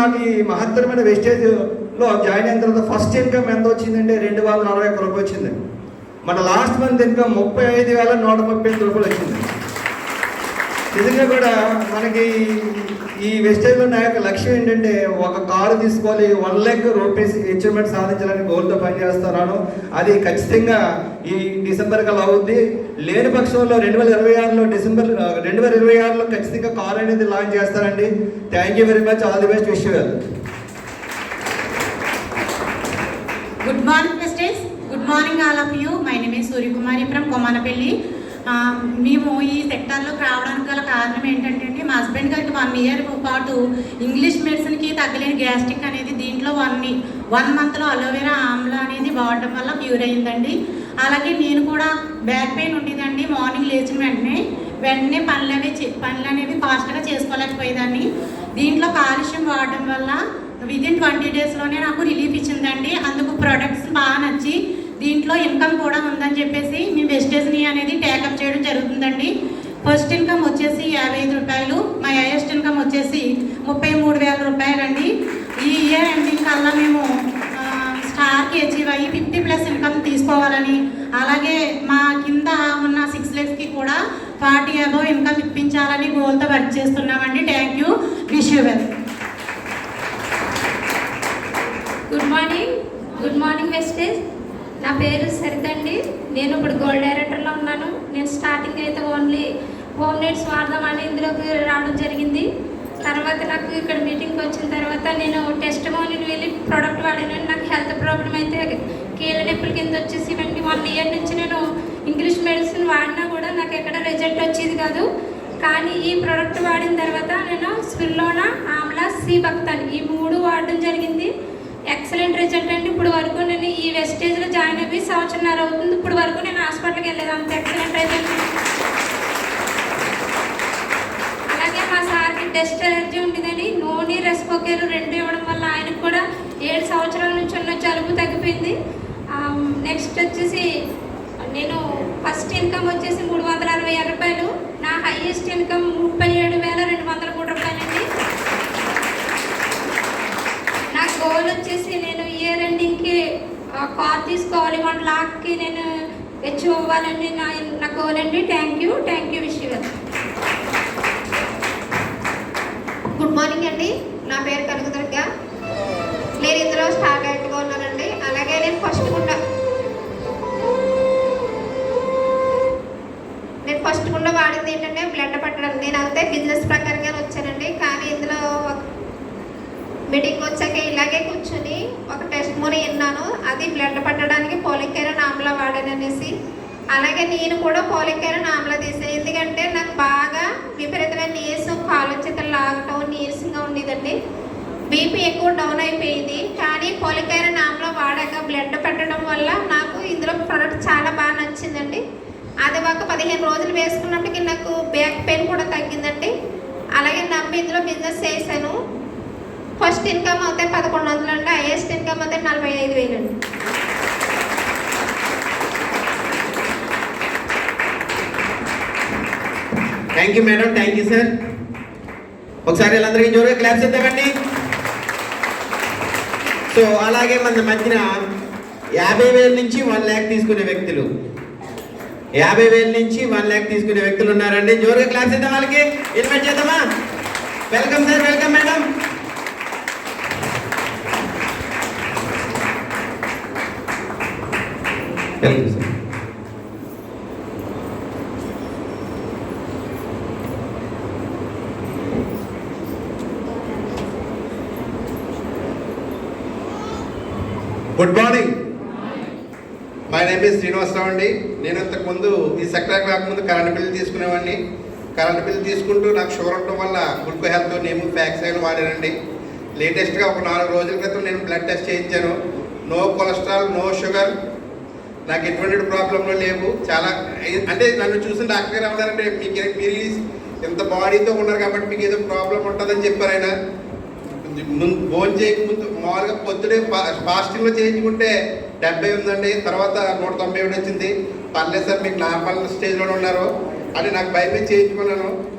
నాకు ఈ మహత్తరమైన వెస్టేజ్లో జాయిన్ అయిన తర్వాత ఫస్ట్ ఇన్కమ్ ఎంత వచ్చిందంటే రెండు వందల నలభై ఒక్క రూపాయలు వచ్చింది. మన లాస్ట్ మంత్ ఇన్కమ్ ముప్పై ఐదు వేల నూట ముప్పై ఐదు రూపాయలు వచ్చింది. నిజంగా కూడా మనకి ఈ వెస్టేజ్లో నా యొక్క లక్ష్యం ఏంటంటే ఒక కారు తీసుకోవాలి వన్ ల్యాక్ రూపీస్ అచీవ్మెంట్ సాధించాలని గోల్తో పనిచేస్తున్నాను అది ఖచ్చితంగా ఈ డిసెంబర్ కల్లా అవుద్ది. లేని పక్షంలో రెండు వేల ఇరవై ఆరులో డిసెంబర్ రెండు వేల ఇరవై ఆరులో ఖచ్చితంగా కార్ అనేది లాంచ్ చేస్తారండి thank you very much all the best wish good morning misters good morning all of you my name is Suryakumari from Komanapalli మేము ఈ సెక్టార్లోకి రావడానికి గల కారణం ఏంటంటే అండి, మా హస్బెండ్ గారికి వన్ ఇయర్ పాటు ఇంగ్లీష్ మెడిసిన్కి తగ్గలేని గ్యాస్ట్రిక్ అనేది దీంట్లో వన్ వన్ మంత్లో అలోవెరా ఆమ్లా అనేది వాడడం వల్ల క్యూర్ అయిందండి. అలాగే నేను కూడా బ్యాక్ పెయిన్ ఉండేదండి. మార్నింగ్ లేచిన వెంటనే వెంటనే పనులు అనేవి చే- పనులు అనేవి ఫాస్ట్గా చేసుకోలేకపోయేదాన్ని. దీంట్లో కాలుష్యం వాడడం వల్ల విదిన్ ట్వంటీ డేస్లోనే నాకు రిలీఫ్ ఇచ్చిందండి. అందుకు ప్రొడక్ట్స్ బాగా నచ్చి దీంట్లో ఇన్కమ్ కూడా ఉందని చెప్పేసి మేము వెస్టేజ్ని అనేది టేకప్ చేయడం జరుగుతుందండి. ఫస్ట్ ఇన్కమ్ వచ్చేసి యాభై ఐదు రూపాయలు మా హైయెస్ట్ ఇన్కమ్ వచ్చేసి ముప్పై మూడు వేల రూపాయలండి. ఈ ఇయర్ ఎండింగ్ కల్లా మేము స్టార్కి అచీవ్ అయ్యి ఫిఫ్టీ ప్లస్ ఇన్కమ్ తీసుకోవాలని అలాగే మా కింద ఉన్న సిక్స్ లెక్స్కి కూడా ఫార్టీ అబవ్ ఇన్కమ్ ఇప్పించాలని గోల్తో వర్క్ చేస్తున్నామండి. Thank you. Wish you well. Good morning. Good morning wastage. నా పేరు సరితండి నేను ఇప్పుడు గోల్డ్ డైరెక్టర్లో ఉన్నాను. నేను స్టార్టింగ్ అయితే ఓన్లీ హోమ్ నేర్స్ వాడదాం అని ఇందులోకి రావడం జరిగింది. తర్వాత నాకు ఇక్కడ మీటింగ్కి వచ్చిన తర్వాత నేను టెస్ట్ మోనిని వెళ్ళి ప్రోడక్ట్ వాడాను నాకు హెల్త్ ప్రాబ్లం అయితే కీళ్ళ నొప్పుల కింద వచ్చేసి ఇవన్నీ వన్ ఇయర్ నుంచి నేను ఇంగ్లీష్ మెడిసిన్ వాడినా కూడా నాకు ఎక్కడ రిజల్ట్ వచ్చేది కాదు. కానీ ఈ ప్రోడక్ట్ వాడిన తర్వాత నేను స్పిల్లోనా ఆమ్లా సి భక్తాన్ ఈ మూడు రిజల్ట్ అండి. ఇప్పుడు వరకు నేను ఈ వెస్టేజ్లో జాయిన్ అయ్యి సంవత్సరంన్నర అవుతుంది. ఇప్పుడు వరకు నేను హాస్పిటల్కి వెళ్ళేది అంత. ఎక్సలెంట్ రిజల్ట్ అలాగే మా సార్కి డస్ట్ ఎలర్జీ ఉండేదండి. నూనె రెస్పోకేరు రెండు ఇవ్వడం వల్ల ఆయనకు కూడా ఏడు సంవత్సరాల నుంచి ఉన్న జలుబు తగ్గిపోయింది. నెక్స్ట్ వచ్చేసి నేను ఫస్ట్ ఇన్కమ్ వచ్చేసి మూడు వందల అరవై రూపాయలు నా హైయెస్ట్ ఇన్కమ్ ముప్పై ఏడు వేల రెండు వందల మూడు రూపాయలండి నా గోల్ వచ్చేసి నేను ఇయర్ ఎండింగ్కి కార్ తీసుకోవాలి వన్ లాక్కి నేను తెచ్చుకోవాలని అవ్వాలని నా నా గోల్ అండి. థ్యాంక్ యూ థ్యాంక్ యూ విషయం గుడ్ మార్నింగ్ అండి. నా పేరు కనకదుర్గ. నేను ఇందులో స్టార్ డైరెక్ట్గా ఉన్నానండి. అలాగే నేను ఫస్ట్ గుండా నేను ఫస్ట్ గుండా వాడింది ఏంటంటే బ్లడ్ పట్టడం నేను అయితే బిజినెస్ ప్రకారంగానే వచ్చానండి. కానీ ఇందులో ఒక మీటింగ్ వచ్చాక ఇలాగే కూర్చొని ఒక టెస్ట్ విన్నాను. అది బ్లడ్ పట్టడానికి పోలికైన నామలా వాడాను అనేసి అలాగే నేను కూడా పోలికైన నామలా తీసాను. ఎందుకంటే నాకు బాగా విపరీతమైన నీరసం కాలు లాగటం నీరసంగా ఉండేదండి. బీపీ ఎక్కువ డౌన్ అయిపోయింది. కానీ పోలికైన నామలా వాడాక బ్లడ్ పెట్టడం వల్ల నాకు ఇందులో ప్రోడక్ట్ చాలా బాగా నచ్చిందండి. అది ఒక పదిహేను రోజులు వేసుకున్నప్పటికీ నాకు బ్యాక్ పెయిన్ కూడా తగ్గిందండి. అలాగే నమ్మి ఇందులో బిజినెస్ చేశాను. ఫస్ట్ ఇన్కమ్ అయితే పదకొండు వందలు అండి హైయెస్ట్ ఇన్కమ్ అయితే నలభై ఐదు వేలు అండి. Thank you madam thank you sir ఒకసారి వీళ్ళందరికీ జోరుగా క్లాప్స్ ఇద్దామండి. సో అలాగే మన మధ్యన యాభై వేల నుంచి వన్ ల్యాక్ తీసుకునే వ్యక్తులు. యాభై వేల నుంచి వన్ ల్యాక్ తీసుకునే వ్యక్తులు ఉన్నారండి. జోరుగా క్లాప్స్ ఇద్దాం వాళ్ళకి. ఇన్వైట్ చేద్దామా? Welcome sir welcome madam welcome sir good morning my name is Srinivasarao అండి నేను ఇంతకుముందు ఈ సెక్టర్ రాకముందు కరెంట్ బిల్లు తీసుకునేవాడిని. కరెంట్ బిల్లు తీసుకుంటూ నాకు షుగర్ ఉండటం వల్ల గుల్కో హెల్త్ నేను ఫ్యాక్స్ అయిన వాడానండి. లేటెస్ట్గా ఒక నాలుగు రోజుల క్రితం నేను బ్లడ్ టెస్ట్ చేయించాను. నో కొలెస్ట్రాల్ నో షుగర్ నాకు ఎటువంటి ప్రాబ్లంలు లేవు. చాలా అంటే నన్ను చూసిన డాక్టర్ గారు ఏమన్నారంటే మీకు మీరు ఇంత బాడీతో ఉన్నారు కాబట్టి మీకు ఏదో ప్రాబ్లం ఉంటుందని చెప్పారు ఆయన. ముందు భోజనం చేయకముందు మామూలుగా పొద్దుడే ఫాస్టింగ్లో చేయించుకుంటే డెబ్బై ఉందండి. తర్వాత నూట తొంభై ఒకటి వచ్చింది. పర్లేదు సార్ మీకు నార్మల్ స్టేజ్లోనే ఉన్నారు. అని నాకు భయమే చేయించుకున్నాను.